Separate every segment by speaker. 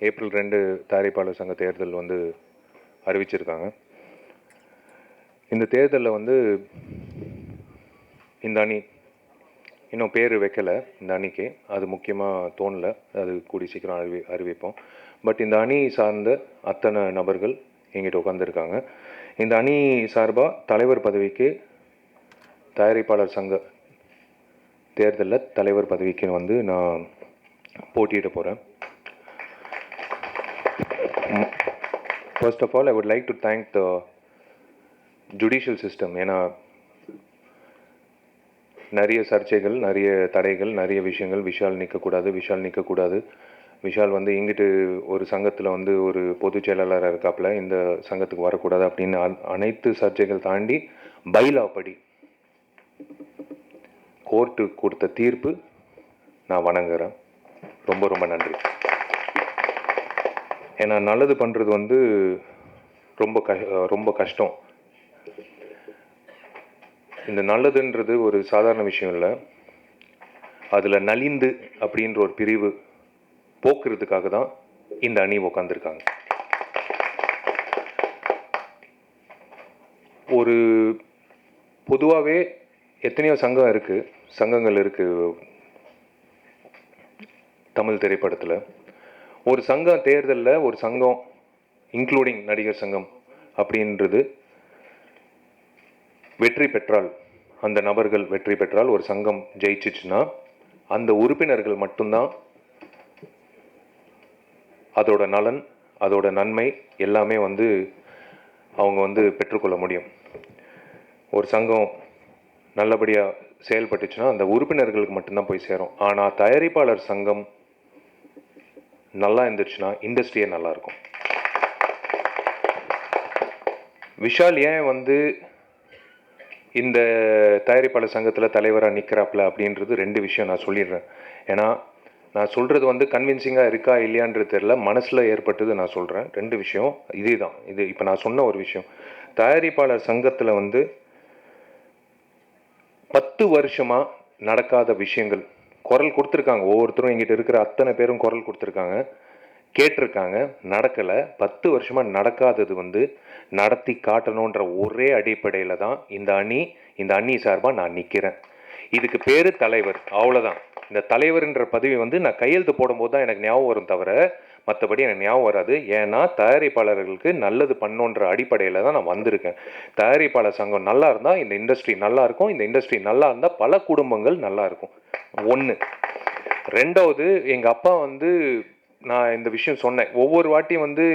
Speaker 1: April ரெண்டு தயாரிப்பாளர் சங்க தேர்தல் வந்து அறிவிச்சிருக்காங்க. இந்த தேர்தலில் வந்து இந்த அணி இன்னும் பேர் வைக்கல இந்த அணிக்கு. அது முக்கியமாக தோணல. அது கூடி சீக்கிரம் அறிவி அறிவிப்போம். பட் இந்த அணி சார்ந்த அத்தனை நபர்கள் எங்கிட்ட உட்காந்துருக்காங்க இந்த அணி சார்பாக தலைவர் பதவிக்கு தயாரிப்பாளர் சங்க தேர்தலில் தலைவர் பதவிக்கு வந்து நான் போட்டியிட போகிறேன் first of all I would like to thank the judicial system ஏன்னா நிறைய சர்ச்சைகள் நிறைய தடைகள் நிறைய விஷயங்கள் விஷால் நிற்கக்கூடாது விஷால் நிற்கக்கூடாது விஷால் வந்து இங்கிட்டு ஒரு சங்கத்தில் வந்து ஒரு பொதுச் செயலாளராக இருக்காப்புல இந்த சங்கத்துக்கு வரக்கூடாது அப்படின்னு அனைத்து சர்ச்சைகள் தாண்டி பைலா படி கோர்ட்டு கொடுத்த தீர்ப்பு நான் வணங்குறேன். ரொம்ப ரொம்ப நன்றி. ஏன்னா நல்லது பண்ணுறது வந்து ரொம்ப க ரொம்ப கஷ்டம். இந்த நல்லதுன்றது ஒரு சாதாரண விஷயம் இல்லை. அதில் நலிந்து அப்படின்ற ஒரு பிரிவு போக்குறதுக்காக தான் இந்த அணி உக்காந்துருக்காங்க. ஒரு பொதுவாகவே எத்தனையோ சங்கம் இருக்குது சங்கங்கள் இருக்குது தமிழ் திரைப்படத்தில். ஒரு சங்கம் தேர்தலில் ஒரு சங்கம் இன்க்ளூடிங் நடிகர் சங்கம் அப்படின்றது வெற்றி பெற்றால் அந்த நபர்கள் வெற்றி பெற்றால் ஒரு சங்கம் ஜெயிச்சிச்சுன்னா அந்த உறுப்பினர்கள் மட்டும்தான் அதோட நலன் அதோட நன்மை எல்லாமே வந்து அவங்க வந்து பெற்றுக்கொள்ள முடியும். ஒரு சங்கம் நல்லபடியாக செயல்பட்டுச்சுன்னா அந்த உறுப்பினர்களுக்கு மட்டும்தான் போய் சேரும். ஆனால் தயாரிப்பாளர் சங்கம் நல்லா இருந்துச்சுன்னா இண்டஸ்ட்ரியே நல்லாயிருக்கும் விஷால் ஏன் வந்து இந்த தயாரிப்பாளர் சங்கத்தில் தலைவராக நிற்கிறாப்புல அப்படின்றது ரெண்டு விஷயம் நான் சொல்லிடுறேன். ஏன்னா நான் சொல்கிறது வந்து கன்வின்சிங்காக இருக்கா இல்லையான்றது தெரில மனசில் ஏற்பட்டது நான் சொல்கிறேன் ரெண்டு விஷயம் இதே தான் இது இப்போ நான் சொன்ன ஒரு விஷயம். தயாரிப்பாளர் சங்கத்தில் வந்து பத்து வருஷமாக நடக்காத விஷயங்கள் குரல் கொடுத்துருக்காங்க. ஒவ்வொருத்தரும் எங்கிட்ட இருக்கிற அத்தனை பேரும் குரல் கொடுத்துருக்காங்க. கேட்டிருக்காங்க. நடக்கலை. பத்து வருஷமாக நடக்காதது வந்து நடத்தி காட்டணுன்ற ஒரே அடிப்படையில் தான் இந்த அணி இந்த அணி சார்பாக நான் நிற்கிறேன் இதுக்கு பேர் தலைவர். அவ்வளோதான் இந்த தலைவர்ன்ற பதவி வந்து நான் கையெழுத்து போடும்போது தான் எனக்கு ஞாபகம் வரும் தவிர மற்றபடி எனக்கு ஞாபகம் வராது. ஏன்னா தயாரிப்பாளர்களுக்கு நல்லது பண்ணோன்ற அடிப்படையில் தான் நான் வந்திருக்கேன். தயாரிப்பாளர் சங்கம் நல்லா இருந்தால் இந்த இண்டஸ்ட்ரி நல்லா இருக்கும். இந்த இண்டஸ்ட்ரி நல்லா இருந்தால் பல குடும்பங்கள் நல்லா இருக்கும். ஒன்று ரெண்டாவது எங்கள் அப்பா வந்து நான் இந்த விஷயம் சொன்னேன். ஒவ்வொரு வாட்டியும் வந்து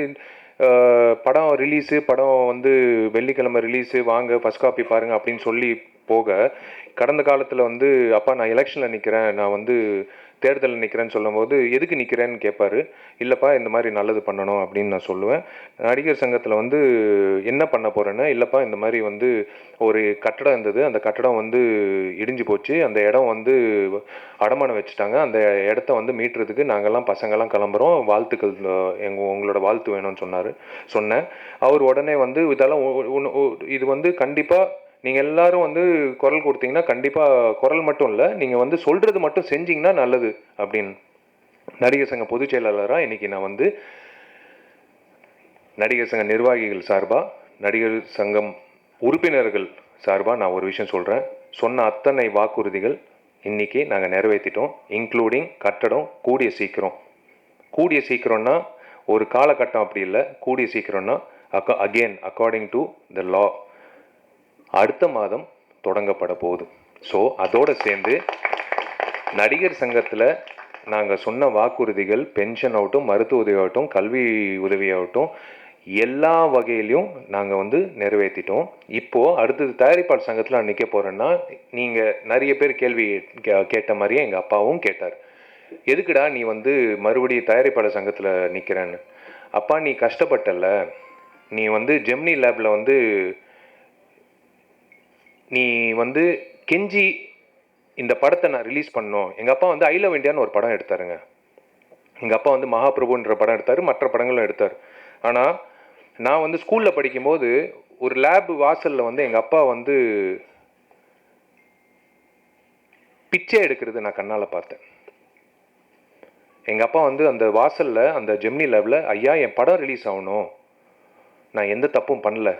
Speaker 1: படம் ரிலீஸு படம் வந்து வெள்ளிக்கிழமை ரிலீஸு வாங்க ஃபஸ்ட் காப்பி பாருங்கள் அப்படின்னு சொல்லி போக கடந்த காலத்தில் வந்து அப்பா நான் எலெக்ஷனில் நிற்கிறேன் நான் வந்து தேர்தலில் நிற்கிறேன்னு சொல்லும்போது எதுக்கு நிற்கிறேன்னு கேட்பாரு இல்லைப்பா இந்த மாதிரி நல்லது பண்ணணும் அப்படின்னு நான் சொல்லுவேன். நடிகர் சங்கத்தில் வந்து என்ன பண்ண போகிறேன்னா இல்லைப்பா இந்த மாதிரி வந்து ஒரு கட்டடம் இருந்தது. அந்த கட்டடம் வந்து இடிஞ்சு போச்சு. அந்த இடம் வந்து அடமானம் வச்சுட்டாங்க. அந்த இடத்த வந்து மீட்டுறதுக்கு நாங்கள்லாம் பசங்கள்லாம் கிளம்புறோம். வாழ்த்துக்கள் எங்கள் உங்களோட வாழ்த்து வேணும்னு சொன்னார். சொன்னேன். அவர் உடனே வந்து இதெல்லாம் இது வந்து கண்டிப்பாக நீங்கள் எல்லாரும் வந்து குரல் கொடுத்தீங்கன்னா கண்டிப்பாக குரல் மட்டும் இல்லை நீங்கள் வந்து சொல்கிறது மட்டும் செஞ்சிங்கன்னா நல்லது அப்படின்னு. நடிகர் சங்க பொதுச் செயலாளராக இன்றைக்கி நான் வந்து நடிகர் சங்க நிர்வாகிகள் சார்பாக நடிகர் சங்கம் உறுப்பினர்கள் சார்பாக நான் ஒரு விஷயம் சொல்கிறேன் சொன்ன அத்தனை வாக்குறுதிகள் இன்னைக்கு நாங்கள் நிறைவேற்றிட்டோம் இன்க்ளூடிங் கட்டடம் கூடிய சீக்கிரம். கூடிய சீக்கிரம்னா ஒரு காலகட்டம் அப்படி இல்லை கூடிய சீக்கிரம்னா அக்கா again according to the law அடுத்த மாதம் தொடங்கப்பட போகுது. ஸோ அதோடு சேர்ந்து நடிகர் சங்கத்தில் நாங்கள் சொன்ன வாக்குறுதிகள் பென்ஷன் ஆகட்டும் மருத்துவ உதவியாகட்டும் கல்வி உதவியாகட்டும் எல்லா வகையிலையும் நாங்கள் வந்து நிறைவேற்றிட்டோம் இப்போது அடுத்தது தயாரிப்பாளர் சங்கத்தில் நான் நிற்க போகிறேன்னா நீங்கள் நிறைய பேர் கேள்வி கே- கேட்ட மாதிரியே எங்கள் அப்பாவும் கேட்டார். எதுக்குடா நீ வந்து மறுபடியும் தயாரிப்பாளர் சங்கத்தில் நிற்கிறேன்னு அப்பா நீ கஷ்டப்பட்டல நீ வந்து ஜெமினி லேபில் வந்து நீ வந்து கெஞ்சி இந்த படத்தை நான் ரிலீஸ் பண்ணோம் எங்கள் அப்பா வந்து ஐ லவ் இண்டியான்னு ஒரு படம் எடுத்தாருங்க. எங்கள் அப்பா வந்து மகாபிரபுன்ற படம் எடுத்தார் மற்ற படங்களும் எடுத்தார். ஆனால் நான் வந்து ஸ்கூலில் படிக்கும்போது ஒரு லேப் வாசலில் வந்து எங்கள் அப்பா வந்து பிச்சை எடுக்கிறது நான் கண்ணால் பார்த்தேன். எங்கள் அப்பா வந்து அந்த வாசலில் அந்த ஜெமினி லேபில் ஐயா என் படம் ரிலீஸ் ஆகணும். நான் எந்த தப்பும் பண்ணல.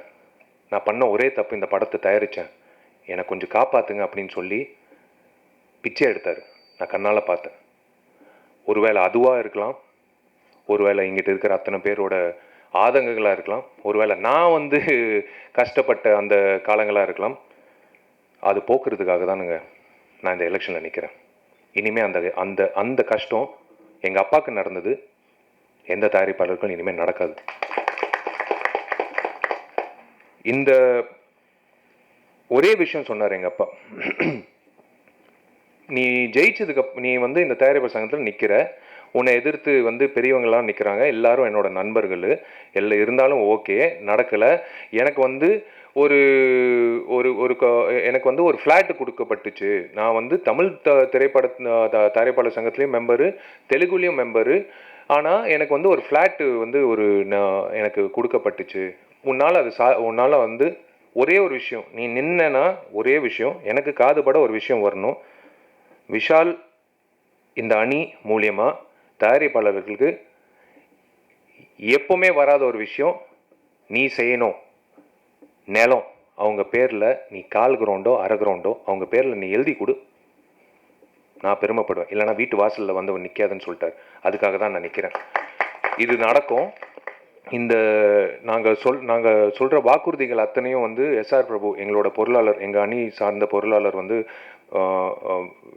Speaker 1: நான் பண்ண ஒரே தப்பு இந்த படத்தை தயாரித்தேன் என்னை கொஞ்சம் காப்பாற்றுங்க அப்படின்னு சொல்லி பிச்சை எடுத்தார். நான் கண்ணால் பார்த்தேன். ஒருவேளை அதுவாக இருக்கலாம். ஒருவேளை இங்கிட்ட இருக்கிற அத்தனை பேரோட ஆதங்கங்களாக இருக்கலாம். ஒருவேளை நான் வந்து கஷ்டப்பட்ட அந்த காலங்களாக இருக்கலாம். அது போக்குறதுக்காக தானுங்க நான் இந்த எலெக்ஷனில் நிற்கிறேன் இனிமேல் அந்த அந்த அந்த கஷ்டம் எங்கள் அப்பாவுக்கு நடந்தது. எந்த தயாரிப்பாளருக்கும் இனிமேல் நடக்காது. இந்த ஒரே விஷயம் சொன்னார் எங்கள் அப்பா. நீ ஜெயிச்சதுக்கு நீ வந்து இந்த தயாரிப்பு சங்கத்தில் நிற்கிற உன்னை எதிர்த்து வந்து பெரியவங்களாம் நிற்கிறாங்க எல்லாரும் என்னோட நண்பர்கள். எல்லாம் இருந்தாலும் ஓகே நடக்கலை. எனக்கு வந்து ஒரு ஒரு ஒரு க- எனக்கு வந்து ஒரு ஃப்ளாட்டு கொடுக்கப்பட்டுச்சு. நான் வந்து தமிழ் த திரைப்பட தயாரிப்பாளர் சங்கத்துலேயும் மெம்பரு தெலுங்குலேயும் மெம்பரு ஆனால் எனக்கு வந்து ஒரு ஃப்ளாட்டு வந்து ஒரு நான் எனக்கு கொடுக்கப்பட்டுச்சு. உன்னால் அது சா உன்னால் வந்து ஒரே ஒரு விஷயம். நீ நின்னா ஒரே விஷயம். எனக்கு காதுபட ஒரு விஷயம் வரணும். விஷால் இந்த அணி மூலியமாக தயாரிப்பாளர்களுக்கு எப்பவுமே வராத ஒரு விஷயம். நீ செய்யணும். நிலம். அவங்க பேரில் நீ கால் கிரவுண்டோ அரை கிரவுண்டோ அவங்க பேரில் நீ எழுதி கொடு. நான் பெருமைப்படுவேன். இல்லைன்னா வீட்டு வாசலில் வந்து நிற்காதுன்னு சொல்லிட்டார். அதுக்காக தான் நான் நிற்கிறேன் இது நடக்கும். இந்த நாங்கள் சொல் நாங்கள் சொல்கிற வாக்குறுதிகள் அத்தனையும் வந்து எஸ்ஆர் பிரபு எங்களோட பொருளாளர் எங்கள் அணி சார்ந்த பொருளாளர் வந்து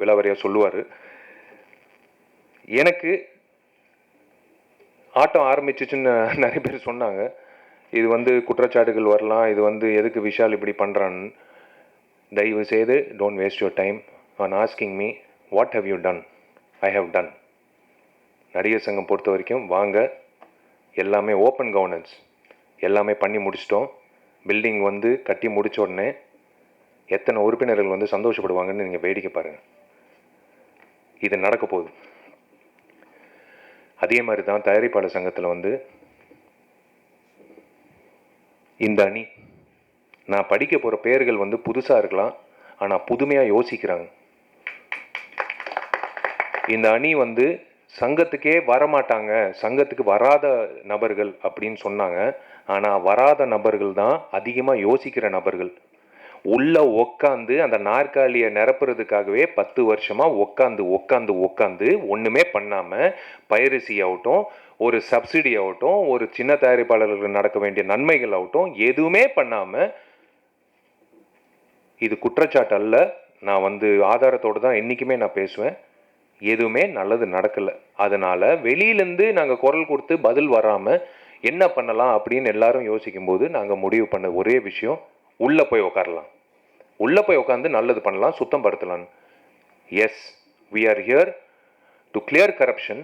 Speaker 1: விலாவரியாக சொல்லுவார். எனக்கு ஆட்டம் ஆரம்பிச்சிச்சுன்னு நிறைய பேர் சொன்னாங்க. இது வந்து குற்றச்சாட்டுகள் வரலாம் இது வந்து எதுக்கு விஷால் இப்படி பண்ணுறான்னு தயவு செய்து don't waste your time on asking me what have you done I have done நடிகர் சங்கம் பொறுத்த வரைக்கும் வாங்க எல்லாமே ஓப்பன் கவர்னன்ஸ் எல்லாமே பண்ணி முடிச்சிட்டோம். பில்டிங் வந்து கட்டி முடிச்ச உடனே எத்தனை உறுப்பினர்கள் வந்து சந்தோஷப்படுவாங்கன்னு நீங்கள் வேடிக்கை பாருங்கள் இது நடக்க போகுது. அதே மாதிரி தான் தயாரிப்பாளர் சங்கத்தில் வந்து இந்த அணி நான் படிக்க போகிற பெயர்கள் வந்து புதுசாக இருக்கலாம் ஆனால் புதுமையாக யோசிக்கிறாங்க. இந்த அணி வந்து சங்கத்துக்கே வரமாட்டாங்க. சங்கத்துக்கு வராத நபர்கள் அப்படின்னு சொன்னாங்க. ஆனால் வராத நபர்கள் தான் அதிகமாக யோசிக்கிற நபர்கள். உள்ள உக்காந்து அந்த நாற்காலியை நிரப்புறதுக்காகவே பத்து வருஷமாக உக்காந்து உக்காந்து உக்காந்து ஒன்றுமே பண்ணாமல் பைரசி ஆகட்டும் ஒரு சப்சிடி ஆகட்டும் ஒரு சின்ன தயாரிப்பாளர்களுக்கு நடக்க வேண்டிய நன்மைகள் ஆகட்டும் எதுவுமே பண்ணாமல் இது குற்றச்சாட்டு அல்ல. நான் வந்து ஆதாரத்தோடு தான் என்றைக்குமே நான் பேசுவேன். எதுவுமே நல்லது நடக்கலை. அதனால் வெளியிலேருந்து நாங்கள் குரல் கொடுத்து பதில் வராமல் என்ன பண்ணலாம் அப்படின்னு எல்லாரும் யோசிக்கும்போது நாங்கள் முடிவு பண்ண ஒரே விஷயம் உள்ளே போய் உட்காரலாம் உள்ளே போய் உட்காந்து நல்லது பண்ணலாம் சுத்தம் படுத்தலாம் yes we are here to clear corruption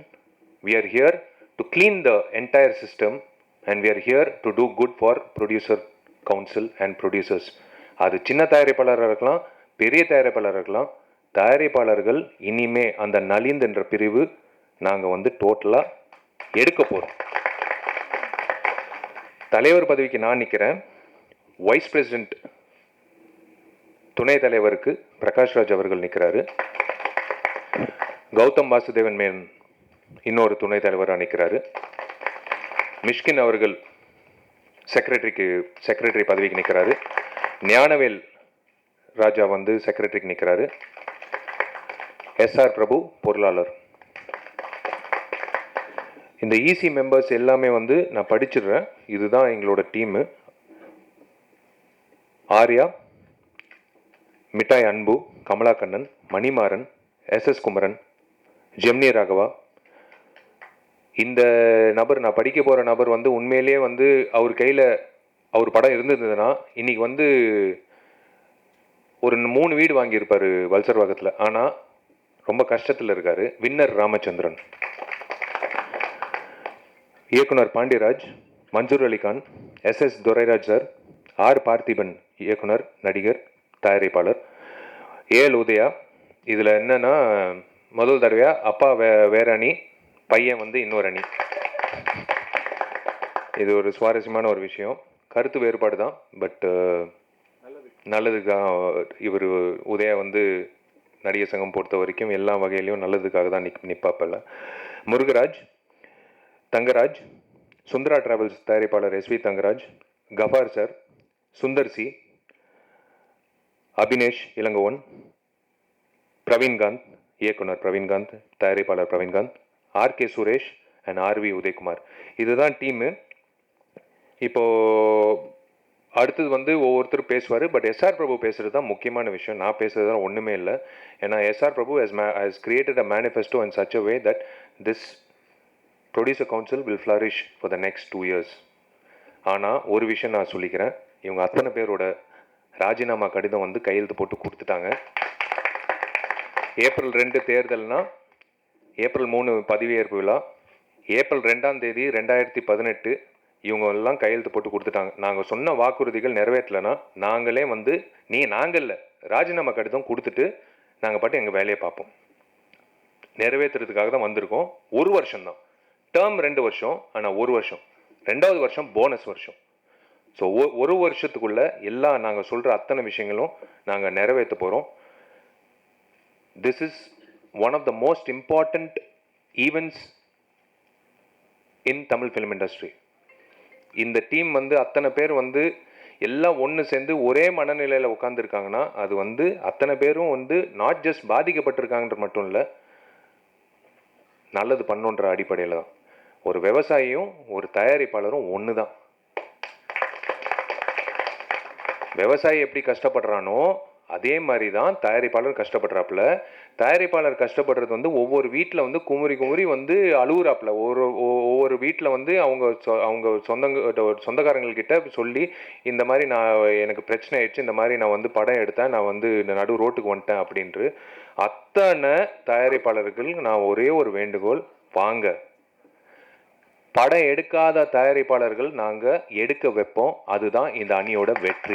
Speaker 1: we are here to clean the entire system and we are here to do good for producer council and producers அது சின்ன தயாரிப்பாளராக இருக்கலாம் பெரிய தயாரிப்பாளராக இருக்கலாம் தயாரிப்பாளர்கள் இனிமே அந்த நலிந்து என்ற பிரிவு நாங்கள் வந்து டோட்டலாக எடுக்க போகிறோம் தலைவர் பதவிக்கு நான் நிற்கிறேன் வைஸ் பிரசிடென்ட் துணைத் தலைவருக்கு பிரகாஷ்ராஜ் அவர்கள் நிற்கிறாரு கௌதம் வாசுதேவன் மேன் இன்னொரு துணைத் தலைவராக நிற்கிறாரு மிஷ்கின் அவர்கள் செக்ரட்டரிக்கு செக்ரட்டரி பதவிக்கு நிற்கிறாரு ஞானவேல் ராஜா வந்து செக்ரட்டரிக்கு நிற்கிறாரு எஸ்ஆர் பிரபு பொருளாளர். இந்த இசி மெம்பர்ஸ் எல்லாமே வந்து நான் படிச்சிடுறேன். இதுதான் எங்களோட team Arya Mittai Anbu Kamalakannan Manimaran S S Kumaran Gemini Raghava. இந்த நபர் நான் படிக்க போகிற நபர் வந்து உண்மையிலேயே வந்து அவர் கையில் அவர் படம் இருந்ததுன்னா இன்றைக்கி வந்து ஒரு மூணு வீடு வாங்கியிருப்பார் வல்சர்வாகத்தில் ஆனால் ரொம்ப கஷ்டத்தில் இருக்கார். வின்னர் ராமச்சந்திரன். இயக்குனர் Pandiyaraj Mansoor Ali Khan S S Durairaj sir R Parthiban இயக்குனர் நடிகர் தயாரிப்பாளர் ஏஎல் உதயா. இதில் என்னென்னா முதல் தடவையாக அப்பா வே வேற அணி பையன் வந்து இன்னொரு அணி. இது ஒரு சுவாரஸ்யமான ஒரு விஷயம். கருத்து வேறுபாடு தான் பட் நல்லதுக்கு தான் இவர் உதயா வந்து நடிகர் சங்கம் பொறுத்த வரைக்கும் எல்லா வகையிலையும் நல்லதுக்காக தான் நிக் நிப்பாப்பல்ல. முருகராஜ் தங்கராஜ் சுந்தரா டிராவல்ஸ் தயாரிப்பாளர் S V Thangaraj Gafar sir Sundar C Abhinesh Ilangovan Praveenkanth இயக்குனர் பிரவீன்காந்த் தயாரிப்பாளர் Praveenkanth R K Suresh and R V Udhayakumar. இதுதான் டீமு. இப்போ அடுத்தது வந்து ஒவ்வொருத்தரும் பேசுவார் பட் எஸ்ஆர் பிரபு பேசுகிறது தான் முக்கியமான விஷயம். நான் பேசுகிறது தான் ஒன்றுமே இல்லை. ஏன்னா S R Prabhu has has created a manifesto in such a way that this producer council will flourish for the next two years ஆனால் ஒரு விஷயம் நான் சொல்லிக்கிறேன். இவங்க அத்தனை பேரோட ராஜினாமா கடிதம் வந்து கையெழுத்து போட்டு கொடுத்துட்டாங்க. ஏப்ரல் ரெண்டு தேர்தல்னா ஏப்ரல் மூணு பதவியேற்பு விழா. ஏப்ரல் ரெண்டாம் தேதி ரெண்டாயிரத்தி பதினெட்டு இவங்கெல்லாம் கையெழுத்து போட்டு கொடுத்துட்டாங்க. நாங்கள் சொன்ன வாக்குறுதிகள் நிறைவேற்றலைன்னா நாங்களே வந்து நீ நாங்கள் இல்லை ராஜினாமா கடிதம் கொடுத்துட்டு நாங்கள் பாட்டு எங்கள் வேலையை பார்ப்போம். நிறைவேற்றுறதுக்காக தான் வந்திருக்கோம். ஒரு வருஷம் தான். டேர்ம் ரெண்டு வருஷம் ஆனால் ஒரு வருஷம். ரெண்டாவது வருஷம் போனஸ் வருஷம். ஸோ ஒரு வருஷத்துக்குள்ள எல்லா நாங்கள் சொல்கிற அத்தனை விஷயங்களும் நாங்கள் நிறைவேற்ற போகிறோம் this is one of the most important events in Tamil film industry இந்த டீம் வந்து அத்தனை பேர் வந்து எல்லாம் ஒன்று சேர்ந்து ஒரே மனநிலையில் உட்காந்துருக்காங்கன்னா அது வந்து அத்தனை பேரும் வந்து நாட் ஜஸ்ட் பாதிக்கப்பட்டிருக்காங்கன்ற மட்டும் இல்லை நல்லது பண்ணுன்ற அடிப்படையில் தான். ஒரு விவசாயியும் ஒரு தயாரிப்பாளரும் ஒன்று தான் விவசாயி எப்படி கஷ்டப்படுறானோ அதே மாதிரி தான் தயாரிப்பாளர் கஷ்டப்படுறாப்புல. தயாரிப்பாளர் கஷ்டப்படுறது வந்து ஒவ்வொரு வீட்டில் வந்து குமுறி குமுறி வந்து அழுகுறாப்புல ஒரு ஒ- ஒவ்வொரு வீட்டில் வந்து அவங்க சொ- அவங்க சொந்தங்க சொந்தக்காரங்கள்கிட்ட சொல்லி இந்த மாதிரி நான் எனக்கு பிரச்சனை ஆயிடுச்சு இந்த மாதிரி நான் வந்து படம் எடுத்தேன் நான் வந்து இந்த நடு ரோட்டுக்கு வந்துட்டேன் அப்படின்ட்டு அத்தனை தயாரிப்பாளர்கள் நான் ஒரே ஒரு வேண்டுகோள் வாங்க. படம் எடுக்காத தயாரிப்பாளர்கள் நாங்கள் எடுக்க வைப்போம். அதுதான் இந்த அணியோட வெற்றி.